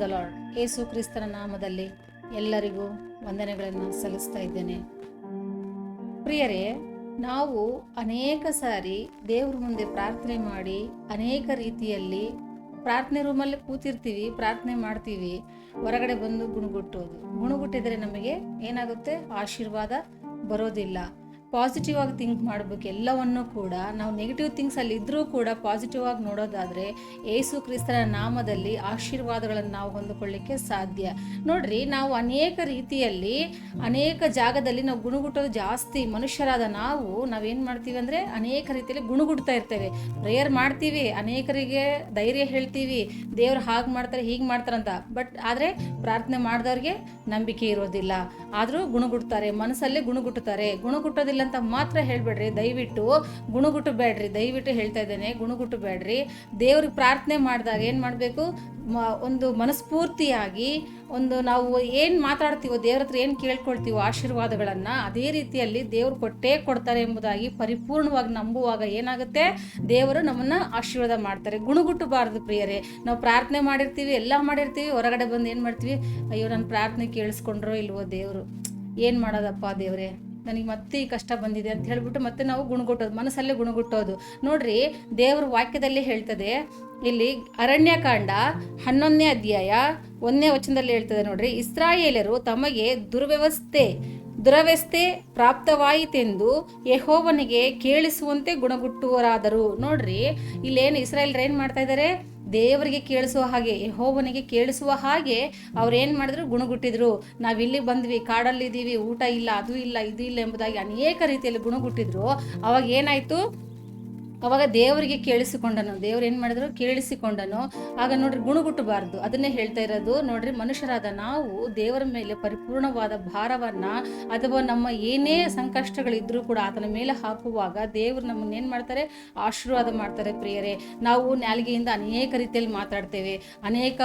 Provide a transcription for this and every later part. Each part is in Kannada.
ದ ಲಾರ್ಡ್ ಯೇಸು ಕ್ರಿಸ್ತನ ನಾಮದಲ್ಲಿ ಎಲ್ಲರಿಗೂ ವಂದನೆಗಳನ್ನು ಸಲ್ಲಿಸ್ತಾ ಇದ್ದೇನೆ. ಪ್ರಿಯರೇ, ನಾವು ಅನೇಕ ಸಾರಿ ದೇವ್ರ ಮುಂದೆ ಪ್ರಾರ್ಥನೆ ಮಾಡಿ ಅನೇಕ ರೀತಿಯಲ್ಲಿ ಪ್ರಾರ್ಥನೆ ರೂಮಲ್ಲಿ ಕೂತಿರ್ತೀವಿ, ಪ್ರಾರ್ಥನೆ ಮಾಡ್ತೀವಿ. ಹೊರಗಡೆ ಬಂದು ಗುಣಗುಟ್ಟೋದು ಗುಣಗುಟ್ಟಿದರೆ ನಮಗೆ ಏನಾಗುತ್ತೆ? ಆಶೀರ್ವಾದ ಬರೋದಿಲ್ಲ. ಪಾಸಿಟಿವ್ ಆಗಿ ಥಿಂಕ್ ಮಾಡಬೇಕು ಎಲ್ಲವನ್ನೂ ಕೂಡ, ನಾವು ನೆಗೆಟಿವ್ ಥಿಂಗ್ಸ್ ಅಲ್ಲಿ ಇದ್ರೂ ಕೂಡ ಪಾಸಿಟಿವ್ ಆಗಿ ನೋಡೋದಾದ್ರೆ ಏಸು ಕ್ರಿಸ್ತನ ನಾಮದಲ್ಲಿ ಆಶೀರ್ವಾದಗಳನ್ನು ನಾವು ಹೊಂದಿಕೊಳ್ಳಿಕ್ಕೆ ಸಾಧ್ಯ. ನೋಡ್ರಿ, ನಾವು ಅನೇಕ ರೀತಿಯಲ್ಲಿ, ಅನೇಕ ಜಾಗದಲ್ಲಿ ನಾವು ಗುಣಗುಟ್ಟೋದು ಜಾಸ್ತಿ ಮನುಷ್ಯರಾದ ನಾವು, ನಾವೇನು ಮಾಡ್ತೀವಿ ಅಂದರೆ ಅನೇಕ ರೀತಿಯಲ್ಲಿ ಗುಣಗುಡ್ತಾ ಇರ್ತೇವೆ. ಪ್ರೇಯರ್ ಮಾಡ್ತೀವಿ, ಅನೇಕರಿಗೆ ಧೈರ್ಯ ಹೇಳ್ತೀವಿ, ದೇವ್ರು ಹಾಗೆ ಮಾಡ್ತಾರೆ, ಹೀಗೆ ಮಾಡ್ತಾರಂತ ಬಟ್ ಆದರೆ ಪ್ರಾರ್ಥನೆ ಮಾಡಿದವ್ರಿಗೆ ನಂಬಿಕೆ ಇರೋದಿಲ್ಲ. ಆದರೂ ಗುಣಗುಡ್ತಾರೆ, ಮನಸ್ಸಲ್ಲೇ ಗುಣಗುಟ್ಟುತ್ತಾರೆ. ಗುಣಗುಟ್ಟೋದಿಲ್ಲ ಅಂತ ಮಾತ್ರ ಹೇಳ್ಬೇಡ್ರಿ. ದಯವಿಟ್ಟು ಗುಣಗುಟ್ಟು ಬೇಡ್ರಿ. ದಯವಿಟ್ಟು ಹೇಳ್ತಾ ಇದ್ದೇನೆ, ಗುಣಗುಟ್ಟು ಬೇಡ್ರಿ. ದೇವ್ರಿಗೆ ಪ್ರಾರ್ಥನೆ ಮಾಡಿದಾಗ ಏನು ಮಾಡಬೇಕು? ಒಂದು ಮನಸ್ಫೂರ್ತಿಯಾಗಿ ಒಂದು ನಾವು ಏನು ಮಾತಾಡ್ತೀವೋ, ದೇವ್ರ ಹತ್ರ ಏನು ಕೇಳ್ಕೊಳ್ತೀವೋ ಆಶೀರ್ವಾದಗಳನ್ನು ಅದೇ ರೀತಿಯಲ್ಲಿ ದೇವ್ರು ಕೊಟ್ಟೇ ಕೊಡ್ತಾರೆ ಎಂಬುದಾಗಿ ಪರಿಪೂರ್ಣವಾಗಿ ನಂಬುವಾಗ ಏನಾಗುತ್ತೆ? ದೇವರು ನಮ್ಮನ್ನು ಆಶೀರ್ವಾದ ಮಾಡ್ತಾರೆ. ಗುಣಗುಟ್ಟಬಾರದು ಪ್ರಿಯರೇ. ನಾವು ಪ್ರಾರ್ಥನೆ ಮಾಡಿರ್ತೀವಿ, ಎಲ್ಲ ಮಾಡಿರ್ತೀವಿ, ಹೊರಗಡೆ ಬಂದು ಏನು ಮಾಡ್ತೀವಿ? ಅಯ್ಯೋ ನನ್ನ ಪ್ರಾರ್ಥನೆ ಕೇಳಿಸ್ಕೊಂಡ್ರೋ ಇಲ್ವೋ ದೇವರು? ಏನು ಮಾಡೋದಪ್ಪ ದೇವ್ರೆ? ನನಗೆ ಮತ್ತೆ ಈ ಕಷ್ಟ ಬಂದಿದೆ ಅಂತ ಹೇಳ್ಬಿಟ್ಟು ಮತ್ತೆ ನಾವು ಗುಣಗುಟ್ಟೋದು, ಮನಸ್ಸಲ್ಲೇ ಗುಣಗುಟ್ಟೋದು. ನೋಡ್ರಿ, ದೇವ್ರ ವಾಕ್ಯದಲ್ಲಿ ಹೇಳ್ತದೆ, ಇಲ್ಲಿ ಅರಣ್ಯಕಾಂಡ ಹನ್ನೊಂದನೇ ಅಧ್ಯಾಯ ಒಂದನೇ ವಚನದಲ್ಲಿ ಹೇಳ್ತದೆ ನೋಡ್ರಿ ಇಸ್ರಾಯೇಲರು ತಮಗೆ ದುರ್ವ್ಯವಸ್ಥೆ ದುರವ್ಯಸ್ಥೆ ಪ್ರಾಪ್ತವಾಯಿತೆಂದು ಯಹೋವನಿಗೆ ಕೇಳಿಸುವಂತೆ ಗುಣಗುಟ್ಟುವರಾದರು. ನೋಡ್ರಿ, ಇಲ್ಲೇನು ಇಸ್ರಾಯೇಲ್ರು ಏನು ಮಾಡ್ತಾ ಇದ್ದಾರೆ ದೇವರಿಗೆ ಕೇಳಿಸುವ ಹಾಗೆ, ಯಹೋವನಿಗೆ ಕೇಳಿಸುವ ಹಾಗೆ ಅವ್ರು ಏನು ಮಾಡಿದ್ರು? ಗುಣಗುಟ್ಟಿದ್ರು. ನಾವಿಲ್ಲಿ ಬಂದ್ವಿ, ಕಾಡಲ್ಲಿದ್ದೀವಿ, ಊಟ ಇಲ್ಲ, ಅದು ಇಲ್ಲ, ಇದು ಇಲ್ಲ ಎಂಬುದಾಗಿ ಅನೇಕ ರೀತಿಯಲ್ಲಿ ಗುಣಗುಟ್ಟಿದ್ರು. ಅವಾಗ ಏನಾಯಿತು? ಅವಾಗ ದೇವರಿಗೆ ಕೇಳಿಸಿಕೊಂಡನು, ದೇವ್ರು ಏನು ಮಾಡಿದ್ರು? ಕೇಳಿಸಿಕೊಂಡನು, ಆಗ ನೋಡ್ರಿ ಗುಣಗುಟ್ಟಬಾರ್ದು. ಅದನ್ನೇ ಹೇಳ್ತಾ ಇರೋದು. ನೋಡ್ರಿ ಮನುಷ್ಯರಾದ ನಾವು ದೇವರ ಮೇಲೆ ಪರಿಪೂರ್ಣವಾದ ಭಾರವನ್ನ ಅಥವಾ ನಮ್ಮ ಏನೇ ಸಂಕಷ್ಟಗಳಿದ್ರೂ ಕೂಡ ಆತನ ಮೇಲೆ ಹಾಕುವಾಗ ದೇವರು ನಮ್ಮನ್ನ ಏನು ಮಾಡ್ತಾರೆ? ಆಶೀರ್ವಾದ ಮಾಡ್ತಾರೆ ಪ್ರಿಯರೇ. ನಾವು ನಾಲಿಗೆಯಿಂದ ಅನೇಕ ರೀತಿಯಲ್ಲಿ ಮಾತಾಡ್ತೇವೆ. ಅನೇಕ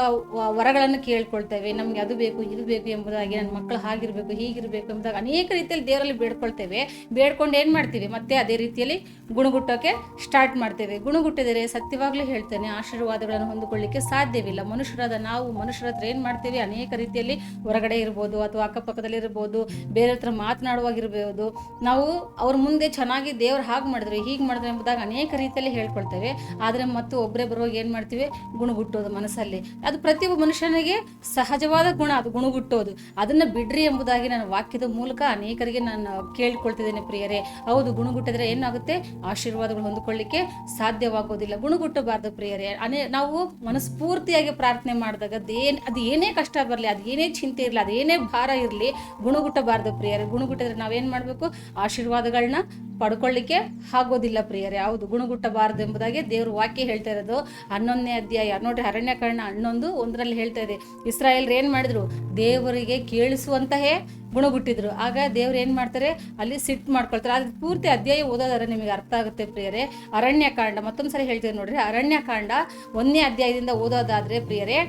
ವರಗಳನ್ನು ಕೇಳ್ಕೊಳ್ತೇವೆ. ನಮ್ಗೆ ಅದು ಬೇಕು, ಇದು ಬೇಕು ಎಂಬುದಾಗಿ ನನ್ನ ಮಕ್ಕಳು ಹಾಗಿರ್ಬೇಕು, ಹೀಗಿರ್ಬೇಕು ಎಂಬುದಾಗಿ ಅನೇಕ ರೀತಿಯಲ್ಲಿ ದೇವರಲ್ಲಿ ಬೇಡ್ಕೊಳ್ತೇವೆ. ಬೇಡ್ಕೊಂಡು ಏನು ಮಾಡ್ತೀವಿ? ಮತ್ತೆ ಅದೇ ರೀತಿಯಲ್ಲಿ ಗುಣಗುಟ್ಟೋಕೆ ಸ್ಟಾರ್ಟ್ ಮಾಡ್ತೇವೆ. ಗುಣಗುಟ್ಟಿದರೆ ಸತ್ಯವಾಗಲೇ ಹೇಳ್ತೇನೆ, ಆಶೀರ್ವಾದಗಳನ್ನು ಹೊಂದಿಕೊಳ್ಳಿಕ್ಕೆ ಸಾಧ್ಯವಿಲ್ಲ. ಮನುಷ್ಯರಾದ ನಾವು, ಮನುಷ್ಯರ ಹತ್ರ ಏನು ಮಾಡ್ತೀವಿ? ಅನೇಕ ರೀತಿಯಲ್ಲಿ ಹೊರಗಡೆ ಇರ್ಬೋದು ಅಥವಾ ಅಕ್ಕಪಕ್ಕದಲ್ಲಿ ಇರ್ಬೋದು, ಬೇರೆ ಹತ್ರ ಮಾತನಾಡುವಾಗಿರ್ಬೋದು. ನಾವು ಅವ್ರ ಮುಂದೆ ಚೆನ್ನಾಗಿ ದೇವ್ರು ಹಾಗೆ ಮಾಡಿದ್ರು, ಹೀಗೆ ಮಾಡಿದ್ರು ಎಂಬುದಾಗಿ ಅನೇಕ ರೀತಿಯಲ್ಲಿ ಹೇಳ್ಕೊಳ್ತೇವೆ. ಆದರೆ ಮತ್ತು ಒಬ್ಬರೇ ಬರುವಾಗ ಏನು ಮಾಡ್ತೀವಿ? ಗುಣಗುಟ್ಟೋದು ಮನಸ್ಸಲ್ಲಿ. ಅದು ಪ್ರತಿಯೊಬ್ಬ ಮನುಷ್ಯನಿಗೆ ಸಹಜವಾದ ಗುಣ, ಅದು ಗುಣಗುಟ್ಟೋದು. ಅದನ್ನು ಬಿಡ್ರಿ ಎಂಬುದಾಗಿ ನಾನು ವಾಕ್ಯದ ಮೂಲಕ ಅನೇಕರಿಗೆ ನಾನು ಕೇಳ್ಕೊಳ್ತಿದ್ದೇನೆ ಪ್ರಿಯರೇ. ಹೌದು, ಗುಣಗುಟ್ಟಿದ್ರೆ ಏನಾಗುತ್ತೆ? ಆಶೀರ್ವಾದಗಳು ಹೊಂದಿಕೊಳ್ಳಿಕ್ಕೆ ಸಾಧ್ಯವಾಗೋದಿಲ್ಲ. ಗುಣಗುಟ್ಟಬಾರ್ದು ಪ್ರಿಯರೇ. ಅನೇ, ನಾವು ಮನಸ್ಫೂರ್ತಿಯಾಗಿ ಪ್ರಾರ್ಥನೆ ಮಾಡಿದಾಗ ಅದೇನು ಅದು ಏನೇ ಕಷ್ಟ ಬರಲಿ, ಅದು ಏನೇ ಚಿಂತೆ ಇರಲಿ, ಅದು ಭಾರ ಇರಲಿ, ಗುಣಗುಟ್ಟಬಾರ್ದು ಪ್ರಿಯರೇ. ಗುಣಗುಟ್ಟಿದ್ರೆ ನಾವೇನು ಮಾಡಬೇಕು? ಆಶೀರ್ವಾದಗಳನ್ನ ಪಡ್ಕೊಳ್ಳಿಕ್ಕೆ ಆಗೋದಿಲ್ಲ ಪ್ರಿಯರೇ. ಹೌದು, ಗುಣಗುಟ್ಟಬಾರದು ಎಂಬುದಾಗಿ ದೇವ್ರ ವಾಕ್ಯ ಹೇಳ್ತಾ ಇರೋದು. ಹನ್ನೊಂದನೇ ಅಧ್ಯಾಯ, ನೋಡ್ರಿ ಅರಣ್ಯಕರಣ ಹನ್ನೊಂದು ಒಂದರಲ್ಲಿ ಹೇಳ್ತಾ ಇದೆ. ಇಸ್ರಾಯೇಲ್ರು ಏನು ಮಾಡಿದ್ರು? ದೇವರಿಗೆ ಕೇಳಿಸುವಂತಹೇ ಗುಣಗುಟ್ಟಿದ್ರು. ಆಗ ದೇವ್ರು ಏನು ಮಾಡ್ತಾರೆ? ಅಲ್ಲಿ ಸಿಟ್ಟು ಮಾಡ್ಕೊಳ್ತಾರೆ. ಅದು ಪೂರ್ತಿ ಅಧ್ಯಾಯ ಓದೋದಾದ್ರೆ ನಿಮಗೆ ಅರ್ಥ ಆಗುತ್ತೆ ಪ್ರಿಯರೇ. ಅರಣ್ಯಕಾಂಡ ಮತ್ತೊಂದು ಸರಿ ಹೇಳ್ತೀವಿ ನೋಡ್ರಿ. ಅರಣ್ಯಕಾಂಡ ಒಂದನೇ ಅಧ್ಯಾಯದಿಂದ ಓದೋದಾದ್ರೆ ಪ್ರಿಯರೇ,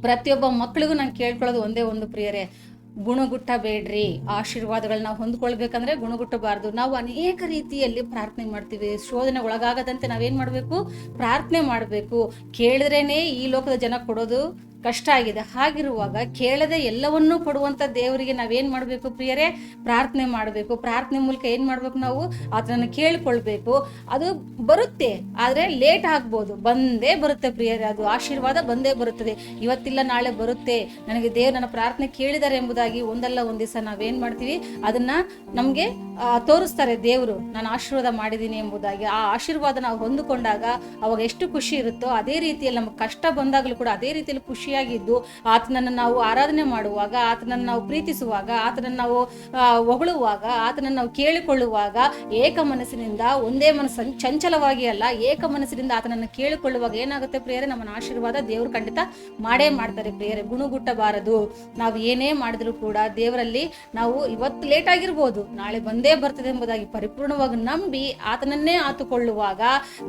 ಪ್ರತಿಯೊಬ್ಬ ಮಕ್ಕಳಿಗೂ ನಾನು ಕೇಳ್ಕೊಳ್ಳೋದು ಒಂದೇ ಒಂದು ಪ್ರಿಯರೇ. ಗುಣಗುಟ್ಟಬೇಡ್ರಿ. ಆಶೀರ್ವಾದಗಳನ್ನ ಹೊಂದ್ಕೊಳ್ಬೇಕಂದ್ರೆ ಗುಣಗುಟ್ಟಬಾರ್ದು. ನಾವು ಅನೇಕ ರೀತಿಯಲ್ಲಿ ಪ್ರಾರ್ಥನೆ ಮಾಡ್ತೀವಿ. ಶೋಧನೆ ಒಳಗಾಗದಂತೆ ನಾವೇನು ಮಾಡಬೇಕು? ಪ್ರಾರ್ಥನೆ ಮಾಡಬೇಕು. ಕೇಳಿದ್ರೇನೆ ಈ ಲೋಕದ ಜನ ಕೊಡೋದು ಕಷ್ಟ ಆಗಿದೆ. ಹಾಗಿರುವಾಗ ಕೇಳದೆ ಎಲ್ಲವನ್ನೂ ಕೊಡುವಂಥ ದೇವರಿಗೆ ನಾವೇನು ಮಾಡಬೇಕು ಪ್ರಿಯರೇ? ಪ್ರಾರ್ಥನೆ ಮಾಡಬೇಕು. ಪ್ರಾರ್ಥನೆ ಮೂಲಕ ಏನು ಮಾಡಬೇಕು ನಾವು? ಅದನ್ನು ಕೇಳಿಕೊಳ್ಬೇಕು. ಅದು ಬರುತ್ತೆ. ಆದರೆ ಲೇಟ್ ಆಗ್ಬೋದು. ಬಂದೇ ಬರುತ್ತೆ ಪ್ರಿಯರೇ. ಅದು ಆಶೀರ್ವಾದ ಬಂದೇ ಬರುತ್ತದೆ. ಇವತ್ತಿಲ್ಲ, ನಾಳೆ ಬರುತ್ತೆ. ನನಗೆ ದೇವ್ರು ನನ್ನ ಪ್ರಾರ್ಥನೆ ಕೇಳಿದ್ದಾರೆ ಎಂಬುದಾಗಿ ಒಂದಲ್ಲ, ಒಂದು ದಿವಸ ನಾವೇನು ಮಾಡ್ತೀವಿ? ಅದನ್ನು ನಮಗೆ ತೋರಿಸ್ತಾರೆ ದೇವರು. ನಾನು ಆಶೀರ್ವಾದ ಮಾಡಿದ್ದೀನಿ ಎಂಬುದಾಗಿ. ಆ ಆಶೀರ್ವಾದ ನಾವು ಹೊಂದಿಕೊಂಡಾಗ ಅವಾಗ ಎಷ್ಟು ಖುಷಿ ಇರುತ್ತೋ, ಅದೇ ರೀತಿಯಲ್ಲಿ ನಮಗೆ ಕಷ್ಟ ಬಂದಾಗಲೂ ಕೂಡ ಅದೇ ರೀತಿಯಲ್ಲಿ ಖುಷಿಯಾಗಿದ್ದು ಆತನನ್ನು ನಾವು ಆರಾಧನೆ ಮಾಡುವಾಗ, ಆತನನ್ನು ನಾವು ಪ್ರೀತಿಸುವಾಗ, ಆತನನ್ನು ನಾವು ಹೊಗಳುವಾಗ, ಆತನನ್ನು ನಾವು ಕೇಳಿಕೊಳ್ಳುವಾಗ ಏಕ ಮನಸ್ಸಿನಿಂದ ಒಂದೇ ಮನಸ್ಸು ಚಂಚಲವಾಗಿ ಅಲ್ಲ, ಏಕ ಮನಸ್ಸಿನಿಂದ ಆತನನ್ನು ಕೇಳಿಕೊಳ್ಳುವಾಗ ಏನಾಗುತ್ತೆ ಪ್ರಿಯರೇ? ನಮ್ಮನ್ನು ಆಶೀರ್ವಾದ ದೇವರು ಖಂಡಿತ ಮಾಡೇ ಮಾಡ್ತಾರೆ ಪ್ರಿಯರೇ, ಗುಣಗುಟ್ಟಬಾರದು. ನಾವು ಏನೇ ಮಾಡಿದ್ರು ಕೂಡ ದೇವರಲ್ಲಿ ನಾವು ಇವತ್ತು ಲೇಟ್ ಆಗಿರ್ಬೋದು, ನಾಳೆ ಬಂದೇ ಬರ್ತದೆ ಎಂಬುದಾಗಿ ಪರಿಪೂರ್ಣವಾಗಿ ನಂಬಿ ಆತನನ್ನೇ ಆತುಕೊಳ್ಳುವಾಗ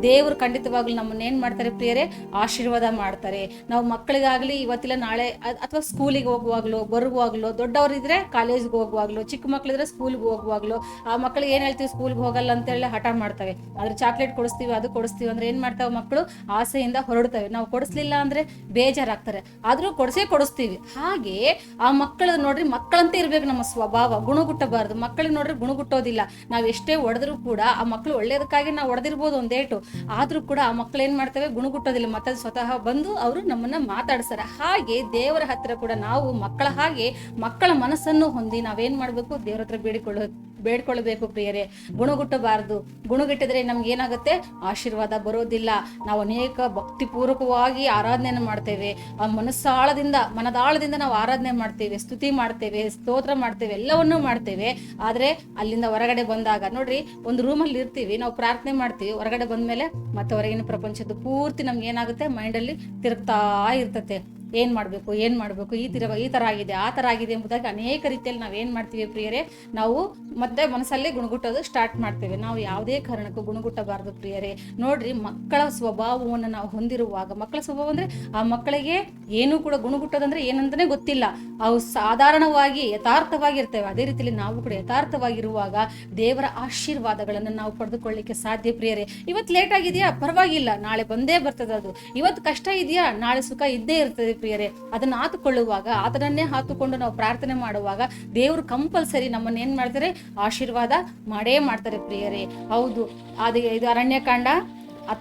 ದೇವರು ಖಂಡಿತವಾಗ್ಲೂ ನಮ್ಮನ್ನ ಏನ್ ಮಾಡ್ತಾರೆ ಪ್ರಿಯರೇ? ಆಶೀರ್ವಾದ ಮಾಡ್ತಾರೆ. ನಾವು ಮಕ್ಕಳಿಗಾಗ್ಲಿ ಇವತ್ತಿಲ್ಲ, ನಾಳೆ ಅಥವಾ ಸ್ಕೂಲಿಗೆ ಹೋಗುವಾಗ್ಲೋ, ಬರುವಾಗ್ಲೋ, ದೊಡ್ಡವರಿದ್ರೆ ಕಾಲೇಜ್ಗೆ ಹೋಗುವಾಗ್ಲೋ, ಚಿಕ್ಕ ಮಕ್ಕಳಿದ್ರೆ ಸ್ಕೂಲ್ಗೆ ಹೋಗುವಾಗ್ಲೋ, ಆ ಮಕ್ಕಳಿಗೆ ಏನ್ ಹೇಳ್ತೀವಿ ಸ್ಕೂಲ್ಗೆ ಹೋಗಲ್ಲ ಅಂತ ಹೇಳಿ ಹಠ ಮಾಡ್ತವೆ. ಆದ್ರೆ ಚಾಕ್ಲೇಟ್ ಕೊಡಿಸ್ತೀವಿ, ಅದು ಕೊಡಿಸ್ತೀವಿ ಅಂದ್ರೆ ಏನ್ ಮಾಡ್ತಾವೆ ಮಕ್ಕಳು ಆಸೆಯಿಂದ ಹೊರಡ್ತವೆ. ನಾವು ಕೊಡಿಸ್ಲಿಲ್ಲ ಅಂದ್ರೆ ಬೇಜಾರಾಗ್ತಾರೆ. ಆದ್ರೂ ಕೊಡಿಸೇ ಕೊಡಿಸ್ತೀವಿ. ಹಾಗೆ ಆ ಮಕ್ಕಳು ನೋಡ್ರಿ, ಮಕ್ಕಳಂತೆ ಇರಬೇಕು ನಮ್ಮ ಸ್ವಭಾವ. ಗುಣಗುಟ್ಟಬಾರದು. ಮಕ್ಕಳಿಗೆ ನೋಡ್ರಿ ಗುಣಗುಟ್ಟೋದಿಲ್ಲ. ನಾವು ಎಷ್ಟೇ ಹೊಡೆದ್ರೂ ಕೂಡ ಆ ಮಕ್ಕಳು ಒಳ್ಳೇದಕ್ಕಾಗಿ ನಾವು ಹೊಡೆದಿರ್ಬೋದು ಒಂದೇಟು. ಆದ್ರೂ ಕೂಡ ಆ ಮಕ್ಕಳು ಏನ್ ಮಾಡ್ತವೆ? ಗುಣಗುಟ್ಟೋದಿಲ್ಲ. ಮತ್ತೆ ಸ್ವತಃ ಬಂದು ಅವರು ನಮ್ಮನ್ನ ಮಾತಾಡ್ತಾರೆ ಹಾಗೆ ದೇವರ ಹತ್ರ ಕೂಡ ನಾವು ಮಕ್ಕಳ ಹಾಗೆ ಮಕ್ಕಳ ಮನಸ್ಸನ್ನು ಹೊಂದಿ ನಾವೇನ್ ಮಾಡ್ಬೇಕು? ದೇವರ ಹತ್ರ ಬೇಡಿಕೊಳ್ಳೋ ಬೇಡ್ಕೊಳ್ಬೇಕು ಪ್ರಿಯರೇ. ಗುಣಗುಟ್ಟಬಾರದು. ಗುಣಗಿಟ್ಟಿದ್ರೆ ನಮ್ಗೆ ಏನಾಗುತ್ತೆ? ಆಶೀರ್ವಾದ ಬರೋದಿಲ್ಲ. ನಾವು ಅನೇಕ ಭಕ್ತಿಪೂರ್ವಕವಾಗಿ ಆರಾಧನೆಯನ್ನು ಮಾಡ್ತೇವೆ. ಆ ಮನಸ್ಸಾಳದಿಂದ, ಮನದಾಳದಿಂದ ನಾವು ಆರಾಧನೆ ಮಾಡ್ತೇವೆ, ಸ್ತುತಿ ಮಾಡ್ತೇವೆ, ಸ್ತೋತ್ರ ಮಾಡ್ತೇವೆ, ಎಲ್ಲವನ್ನೂ ಮಾಡ್ತೇವೆ. ಆದ್ರೆ ಅಲ್ಲಿಂದ ಹೊರಗಡೆ ಬಂದಾಗ, ನೋಡ್ರಿ, ಒಂದು ರೂಮಲ್ಲಿ ಇರ್ತೀವಿ, ನಾವು ಪ್ರಾರ್ಥನೆ ಮಾಡ್ತೀವಿ, ಹೊರಗಡೆ ಬಂದ್ಮೇಲೆ ಮತ್ತೆ ಹೊರಗಿನ ಪ್ರಪಂಚದ ಪೂರ್ತಿ ನಮ್ಗೆ ಏನಾಗುತ್ತೆ? ಮೈಂಡಲ್ಲಿ ತಿರುಗ್ತಾ ಇರ್ತತೆ. ಏನ್ ಮಾಡಬೇಕು, ಏನು ಮಾಡಬೇಕು, ಈ ಥರ ಈ ಥರ ಆಗಿದೆ, ಆ ಥರ ಆಗಿದೆ ಎಂಬುದಾಗಿ ಅನೇಕ ರೀತಿಯಲ್ಲಿ ನಾವು ಏನು ಮಾಡ್ತೀವಿ ಪ್ರಿಯರೇ, ನಾವು ಮತ್ತೆ ಮನಸ್ಸಲ್ಲೇ ಗುಣಗುಟ್ಟೋದು ಸ್ಟಾರ್ಟ್ ಮಾಡ್ತೇವೆ. ನಾವು ಯಾವುದೇ ಕಾರಣಕ್ಕೂ ಗುಣಗುಟ್ಟಬಾರದು ಪ್ರಿಯರೇ. ನೋಡ್ರಿ, ಮಕ್ಕಳ ಸ್ವಭಾವವನ್ನು ನಾವು ಹೊಂದಿರುವಾಗ, ಮಕ್ಕಳ ಸ್ವಭಾವ ಅಂದರೆ ಆ ಮಕ್ಕಳಿಗೆ ಏನೂ ಕೂಡ ಗುಣಗುಟ್ಟೋದಂದ್ರೆ ಏನಂತಲೇ ಗೊತ್ತಿಲ್ಲ. ಅವು ಸಾಧಾರಣವಾಗಿ ಯಥಾರ್ಥವಾಗಿರ್ತೇವೆ. ಅದೇ ರೀತಿಯಲ್ಲಿ ನಾವು ಕೂಡ ಯಥಾರ್ಥವಾಗಿರುವಾಗ ದೇವರ ಆಶೀರ್ವಾದಗಳನ್ನು ನಾವು ಪಡೆದುಕೊಳ್ಳಿಕ್ಕೆ ಸಾಧ್ಯ ಪ್ರಿಯರೇ. ಇವತ್ತು ಲೇಟ್ ಆಗಿದೆಯಾ? ಪರವಾಗಿಲ್ಲ. ನಾಳೆ ಬಂದೇ ಬರ್ತದೆ ಅದು. ಇವತ್ತು ಕಷ್ಟ ಇದೆಯಾ? ನಾಳೆ ಸುಖ ಇದ್ದೇ ಇರ್ತದೆ ಪ್ರಿಯರೇ, ಅದನ್ನ ಹಾತುಕೊಳ್ಳುವಾಗ ಆತನನ್ನೇ ಹಾತುಕೊಂಡು ನಾವು ಪ್ರಾರ್ಥನೆ ಮಾಡುವಾಗ ದೇವರು ಕಂಪಲ್ಸರಿ ನಮ್ಮನ್ನ ಏನ್ ಮಾಡ್ತಾರೆ? ಆಶೀರ್ವಾದ ಮಾಡೇ ಮಾಡ್ತಾರೆ ಪ್ರಿಯರೇ. ಹೌದು, ಅದು ಇದು ಅರಣ್ಯಕಾಂಡ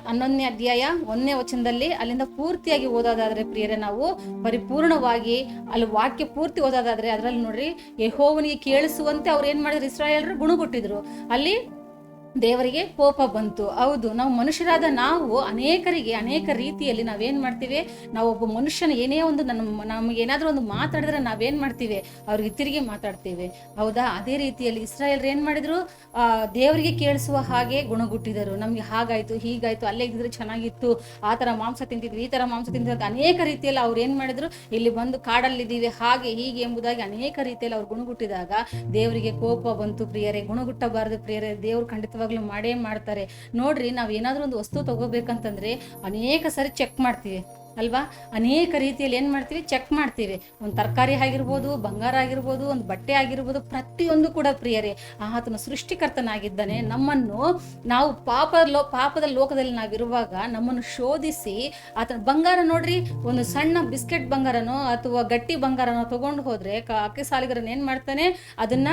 ಹನ್ನೊಂದನೇ ಅಧ್ಯಾಯ ಒಂದನೇ ವಚನದಲ್ಲಿ ಅಲ್ಲಿಂದ ಪೂರ್ತಿಯಾಗಿ ಓದೋದಾದ್ರೆ ಪ್ರಿಯರೇ, ನಾವು ಪರಿಪೂರ್ಣವಾಗಿ ಅಲ್ಲಿ ವಾಕ್ಯ ಪೂರ್ತಿ ಓದೋದಾದ್ರೆ ಅದರಲ್ಲಿ ನೋಡ್ರಿ, ಯಹೋವನಿಗೆ ಕೇಳಿಸುವಂತೆ ಅವ್ರು ಏನ್ ಮಾಡಿದ್ರು? ಇಸ್ರಾಯೇಲರು ಗುಣಗುಟ್ಟಿದ್ರು. ಅಲ್ಲಿ ದೇವರಿಗೆ ಕೋಪ ಬಂತು. ಹೌದು, ನಾವು ಮನುಷ್ಯರಾದ ನಾವು ಅನೇಕರಿಗೆ, ಅನೇಕ ರೀತಿಯಲ್ಲಿ ನಾವೇನ್ ಮಾಡ್ತೀವಿ? ನಾವು ಒಬ್ಬ ಮನುಷ್ಯನ ಏನೇ ಒಂದು ನನ್ನ ನಮಗೆ ಏನಾದ್ರೂ ಒಂದು ಮಾತಾಡಿದ್ರೆ ನಾವೇನ್ ಮಾಡ್ತೀವಿ? ಅವ್ರಿಗೆ ತಿರುಗಿ ಮಾತಾಡ್ತೀವಿ. ಹೌದಾ? ಅದೇ ರೀತಿಯಲ್ಲಿ ಇಸ್ರಾಯೇಲ್ರು ಏನ್ ಮಾಡಿದ್ರು? ದೇವರಿಗೆ ಕೇಳಿಸುವ ಹಾಗೆ ಗುಣಗುಟ್ಟಿದರು. ನಮ್ಗೆ ಹಾಗಾಯ್ತು, ಹೀಗಾಯ್ತು, ಅಲ್ಲೇ ಇದ್ದಿದ್ರೆ ಚೆನ್ನಾಗಿತ್ತು, ಆ ತರ ಮಾಂಸ ತಿಂತಿದ್ವಿ, ಈ ತರ ಮಾಂಸ ತಿಂತಿದ್ವಿ ಅನೇಕ ರೀತಿಯಲ್ಲಿ ಅವ್ರು ಏನ್ ಮಾಡಿದ್ರು? ಇಲ್ಲಿ ಬಂದು ಕಾಡಲ್ಲಿದ್ದೀವಿ, ಹಾಗೆ, ಹೀಗೆ ಎಂಬುದಾಗಿ ಅನೇಕ ರೀತಿಯಲ್ಲಿ ಅವ್ರು ಗುಣಗುಟ್ಟಿದಾಗ ದೇವರಿಗೆ ಕೋಪ ಬಂತು ಪ್ರಿಯರೇ. ಗುಣಗುಟ್ಟಬಾರದು ಪ್ರಿಯರೇ. ದೇವ್ರು ಖಂಡಿತವಾಗ್ಲೂ ಮಾಡೇ ಮಾಡ್ತಾರೆ. ನೋಡ್ರಿ, ನಾವು ಏನಾದರೂ ಒಂದು ವಸ್ತು ತಗೋಬೇಕಂತಂದ್ರೆ ಅನೇಕ ಸರಿ ಚೆಕ್ ಮಾಡ್ತೀವಿ, ಅಲ್ವಾ? ಅನೇಕ ರೀತಿಯಲ್ಲಿ ಏನು ಮಾಡ್ತೀವಿ? ಚೆಕ್ ಮಾಡ್ತೀವಿ. ಒಂದು ತರಕಾರಿ ಆಗಿರ್ಬೋದು, ಬಂಗಾರ ಆಗಿರ್ಬೋದು, ಒಂದು ಬಟ್ಟೆ ಆಗಿರ್ಬೋದು, ಪ್ರತಿಯೊಂದು ಕೂಡ ಪ್ರಿಯರೇ, ಆತನ ಸೃಷ್ಟಿಕರ್ತನಾಗಿದ್ದಾನೆ. ನಮ್ಮನ್ನು ನಾವು ಪಾಪ ಲೋ, ಪಾಪದ ಲೋಕದಲ್ಲಿ ನಾವಿರುವಾಗ ನಮ್ಮನ್ನು ಶೋಧಿಸಿ, ಆತನ ಬಂಗಾರ ನೋಡ್ರಿ, ಒಂದು ಸಣ್ಣ ಬಿಸ್ಕೆಟ್ ಬಂಗಾರನೋ ಅಥವಾ ಗಟ್ಟಿ ಬಂಗಾರನೋ ತಗೊಂಡು ಹೋದರೆ ಅಕ್ಕಿ ಸಾಲಿಗರನ್ ಏನು ಮಾಡ್ತಾನೆ? ಅದನ್ನ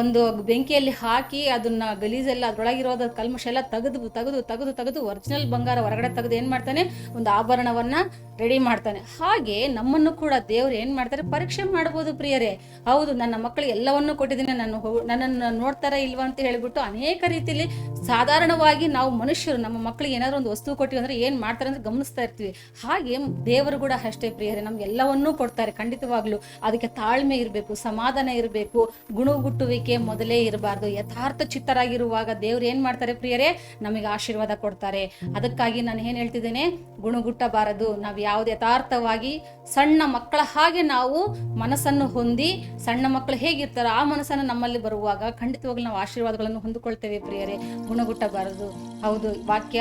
ಒಂದು ಬೆಂಕಿಯಲ್ಲಿ ಹಾಕಿ ಅದನ್ನ ಗಲೀಜೆಲ್ಲ ಅದರೊಳಗಿರೋದ ಕಲ್ಮಶ ಎಲ್ಲ ತೆಗೆದು ತೆಗೆದು ತೆಗೆದು ತೆಗೆದು ಒರಿಜಿನಲ್ ಬಂಗಾರ ಹೊರಗಡೆ ತೆಗೆದು ಏನು ಮಾಡ್ತಾನೆ? ಒಂದು ಆಭರಣವನ್ನ ರೆಡಿ ಮಾಡ್ತಾನೆ. ಹಾಗೆ ನಮ್ಮನ್ನು ಕೂಡ ದೇವ್ರು ಏನು ಮಾಡ್ತಾರೆ? ಪರೀಕ್ಷೆ ಮಾಡ್ಬೋದು ಪ್ರಿಯರೇ. ಹೌದು, ನನ್ನ ಮಕ್ಕಳಿಗೆ ಎಲ್ಲವನ್ನೂ ಕೊಟ್ಟಿದ್ದೀನಿ. ನಾನು ನನ್ನನ್ನು ನೋಡ್ತಾರ ಇಲ್ವಾ ಅಂತ ಹೇಳಿಬಿಟ್ಟು ಅನೇಕ ರೀತಿಯಲ್ಲಿ ಸಾಧಾರಣವಾಗಿ ನಾವು ಮನುಷ್ಯರು, ನಮ್ಮ ಮಕ್ಕಳಿಗೆ ಏನಾದ್ರು ಒಂದು ವಸ್ತು ಕೊಟ್ಟಿವಿ ಅಂದ್ರೆ ಏನ್ ಮಾಡ್ತಾರೆ ಅಂದ್ರೆ ಗಮನಿಸ್ತಾ ಇರ್ತೀವಿ. ಹಾಗೆ ದೇವರು ಕೂಡ ಅಷ್ಟೇ ಪ್ರಿಯರೇ, ನಮ್ಗೆ ಎಲ್ಲವನ್ನೂ ಕೊಡ್ತಾರೆ ಖಂಡಿತವಾಗ್ಲು. ಅದಕ್ಕೆ ತಾಳ್ಮೆ ಇರಬೇಕು, ಸಮಾಧಾನ ಇರಬೇಕು ಗುಣಗುಟ್ಟುವಿಕೆ ಮೊದಲೇ ಇರಬಾರ್ದು. ಯಥಾರ್ಥ ಚಿತ್ತರಾಗಿರುವಾಗ ದೇವ್ರು ಏನ್ ಮಾಡ್ತಾರೆ ಪ್ರಿಯರೇ? ನಮಗೆ ಆಶೀರ್ವಾದ ಕೊಡ್ತಾರೆ. ಅದಕ್ಕಾಗಿ ನಾನು ಏನ್ ಹೇಳ್ತಿದ್ದೇನೆ? ಗುಣಗುಟ್ಟಬಾರದು ನಾವು ಯಾವ್ದು ಯಥಾರ್ಥವಾಗಿ ಸಣ್ಣ ಮಕ್ಕಳ ಹಾಗೆ ನಾವು ಮನಸ್ಸನ್ನು ಹೊಂದಿ ಸಣ್ಣ ಮಕ್ಕಳು ಹೇಗಿರ್ತಾರೋ ಆ ಮನಸ್ಸನ್ನು ನಮ್ಮಲ್ಲಿ ಬರುವಾಗ ಖಂಡಿತವಾಗ್ಲೂ ನಾವು ಆಶೀರ್ವಾದಗಳನ್ನು ಹೊಂದಿಕೊಳ್ತೇವೆ ಪ್ರಿಯರೇ. ಗುಣಗುಟ್ಟಬಾರದು. ಹೌದು, ವಾಕ್ಯ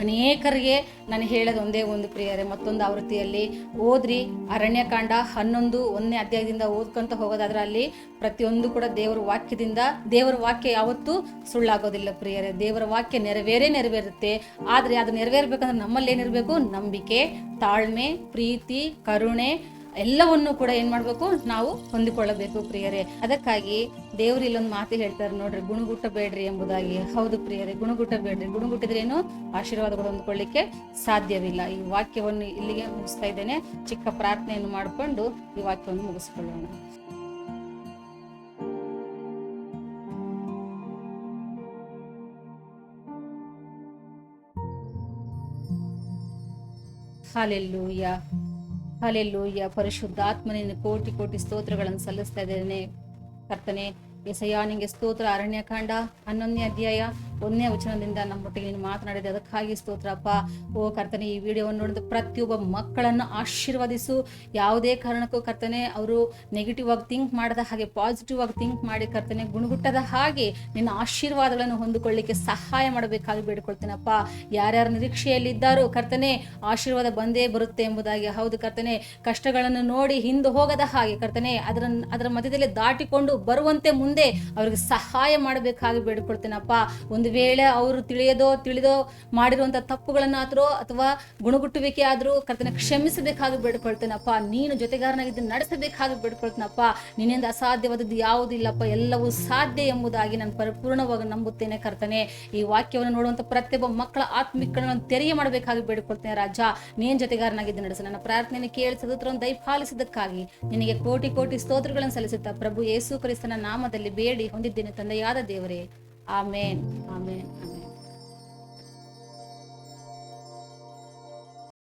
ಅನೇಕರಿಗೆ ನಾನು ಹೇಳೋದು ಒಂದೇ ಒಂದು ಪ್ರಿಯರೇ, ಮತ್ತೊಂದು ಆವೃತ್ತಿಯಲ್ಲಿ ಓದ್ರಿ. ಅರಣ್ಯಕಾಂಡ ಹನ್ನೊಂದು ಒಂದನೇ ಅಧ್ಯಾಯದಿಂದ ಓದ್ಕೊಂತ ಹೋಗೋದಾದ್ರೆ ಅಲ್ಲಿ ಪ್ರತಿಯೊಂದು ಕೂಡ ದೇವರ ವಾಕ್ಯದಿಂದ, ದೇವರ ವಾಕ್ಯ ಯಾವತ್ತೂ ಸುಳ್ಳಾಗೋದಿಲ್ಲ ಪ್ರಿಯರೇ. ದೇವರ ವಾಕ್ಯ ನೆರವೇರೇ ನೆರವೇರುತ್ತೆ. ಆದರೆ ಅದು ನೆರವೇರಬೇಕಂದ್ರೆ ನಮ್ಮಲ್ಲಿ ಏನಿರಬೇಕು ನಂಬಿಕೆ, ತಾಳ್ಮೆ, ಪ್ರೀತಿ, ಕರುಣೆ ಎಲ್ಲವನ್ನು ಕೂಡ ಏನ್ ಮಾಡ್ಬೇಕು? ನಾವು ಹೊಂದಿಕೊಳ್ಳಬೇಕು ಪ್ರಿಯರೇ. ಅದಕ್ಕಾಗಿ ದೇವ್ರು ಇಲ್ಲೊಂದು ಮಾತು ಹೇಳ್ತಾರೆ ನೋಡ್ರಿ ಗುಣಗುಟ್ಟಬೇಡ್ರಿ ಎಂಬುದಾಗಿ. ಹೌದು ಪ್ರಿಯರೇ ಗುಣಗುಟ್ಟಬೇಡ್ರಿ ಗುಣಗುಟ್ಟಿದ್ರೆ ಏನು ಆಶೀರ್ವಾದಗಳು ಹೊಂದ್ಕೊಳ್ಳಿಕ್ಕೆ ಸಾಧ್ಯವಿಲ್ಲ. ಈ ವಾಕ್ಯವನ್ನು ಇಲ್ಲಿಗೆ ಮುಗಿಸ್ತಾ ಇದ್ದೇನೆ. ಚಿಕ್ಕ ಪ್ರಾರ್ಥನೆಯನ್ನು ಮಾಡಿಕೊಂಡು ಈ ವಾಕ್ಯವನ್ನು ಮುಗಿಸ್ಕೊಳ್ಳೋಣ. ಹಾಲೆಲ್ಲೂಯ್ಯ. ಹಾಲೆಲ್ಲೂಯ್ಯ. ಪರಿಶುದ್ಧಾತ್ಮನಿಂದ ಕೋಟಿ ಕೋಟಿ ಸ್ತೋತ್ರಗಳನ್ನು ಸಲ್ಲಿಸ್ತಾ ಇದ್ದೇನೆ. ಕರ್ತನೆ ಎಸಯ್ಯ ನಿಂಗೆ ಸ್ತೋತ್ರ ಅರಣ್ಯಕಾಂಡ ಹನ್ನೊಂದನೇ ಅಧ್ಯಾಯ ಒಂದನೇ ವಚನದಿಂದ ನಮ್ಮೊಟ್ಟಿಗೆ ನೀನು ಮಾತನಾಡಿದೆ. ಅದಕ್ಕಾಗಿ ಸ್ತೋತ್ರಪ್ಪ. ಓ ಕರ್ತನೆ, ಈ ವಿಡಿಯೋವನ್ನು ನೋಡಿದ ಪ್ರತಿಯೊಬ್ಬ ಮಕ್ಕಳನ್ನು ಆಶೀರ್ವದಿಸು. ಯಾವುದೇ ಕಾರಣಕ್ಕೂ ಕರ್ತನೆ, ಅವರು ನೆಗೆಟಿವ್ ಆಗಿ ಥಿಂಕ್ ಮಾಡದ ಹಾಗೆ ಪಾಸಿಟಿವ್ ಆಗಿ ಥಿಂಕ್ ಮಾಡಿ ಕರ್ತನೆ, ಗುಣಗುಟ್ಟದ ಹಾಗೆ ನಿನ್ನ ಆಶೀರ್ವಾದಗಳನ್ನು ಹೊಂದಿಕೊಳ್ಳಿಕ್ಕೆ ಸಹಾಯ ಮಾಡಬೇಕಾಗಿ ಬೇಡಿಕೊಳ್ತೇನಪ್ಪ. ಯಾರ್ಯಾರ ನಿರೀಕ್ಷೆಯಲ್ಲಿದ್ದಾರೋ ಕರ್ತನೆ, ಆಶೀರ್ವಾದ ಬಂದೇ ಬರುತ್ತೆ ಎಂಬುದಾಗಿ. ಹೌದು ಕರ್ತನೆ, ಕಷ್ಟಗಳನ್ನು ನೋಡಿ ಹಿಂದೆ ಹೋಗದ ಹಾಗೆ ಕರ್ತನೆ, ಅದರ ಅದರ ಮಧ್ಯದಲ್ಲಿ ದಾಟಿಕೊಂಡು ಬರುವಂತೆ ಮುಂದೆ ಅವ್ರಿಗೆ ಸಹಾಯ ಮಾಡಬೇಕಾಗಿ ಬೇಡಿಕೊಳ್ತೇನಪ್ಪ. ಒಂದು ವೇಳೆ ಅವರು ತಿಳಿಯದೋ, ತಿಳಿದೋ ಮಾಡಿರುವಂಥ ತಪ್ಪುಗಳನ್ನಾದರೂ ಅಥವಾ ಗುಣಗುಟ್ಟುವಿಕೆ ಆದರೂ ಕರ್ತನ ಕ್ಷಮಿಸಬೇಕಾಗಿ ಬೇಡ್ಕೊಳ್ತೇನಪ್ಪ. ನೀನು ಜೊತೆಗಾರನಾಗಿದ್ದು ನಡೆಸಬೇಕಾಗಿ ಬೇಡ್ಕೊಳ್ತೇನಪ್ಪ. ನಿನ್ನಿಂದ ಅಸಾಧ್ಯವಾದದ್ದು ಯಾವುದಿಲ್ಲಪ್ಪ ಎಲ್ಲವೂ ಸಾಧ್ಯ ಎಂಬುದಾಗಿ ನಾನು ಪರಿಪೂರ್ಣವಾಗಿ ನಂಬುತ್ತೇನೆ ಕರ್ತನೆ. ಈ ವಾಕ್ಯವನ್ನು ನೋಡುವಂತ ಪ್ರತಿಯೊಬ್ಬ ಮಕ್ಕಳ ಆತ್ಮಿಕಗಳನ್ನು ತೆರಿಗೆ ಮಾಡಬೇಕಾಗಿ ಬೇಡ್ಕೊಳ್ತೇನೆ ರಾಜ. ನೀನು ಜೊತೆಗಾರನಾಗಿದ್ದು ನಡೆಸ. ನನ್ನ ಪ್ರಾರ್ಥನೆಯನ್ನು ಕೇಳಿ ಸದುತ್ರವನ್ನು ದಯಪಾಲಿಸಿದ್ದಕ್ಕಾಗಿ ನಿನಗೆ ಕೋಟಿ ಕೋಟಿ ಸ್ತೋತ್ರಗಳನ್ನು ಸಲ್ಲಿಸುತ್ತಾ ಪ್ರಭು ಯೇಸು ಕ್ರಿಸ್ತನ ನಾಮದಲ್ಲಿ ಬೇಡಿ ಹೊಂದಿದ್ದೇನೆ ತಂದೆಯಾದ ದೇವರೇ. Amém. Amém. Amém.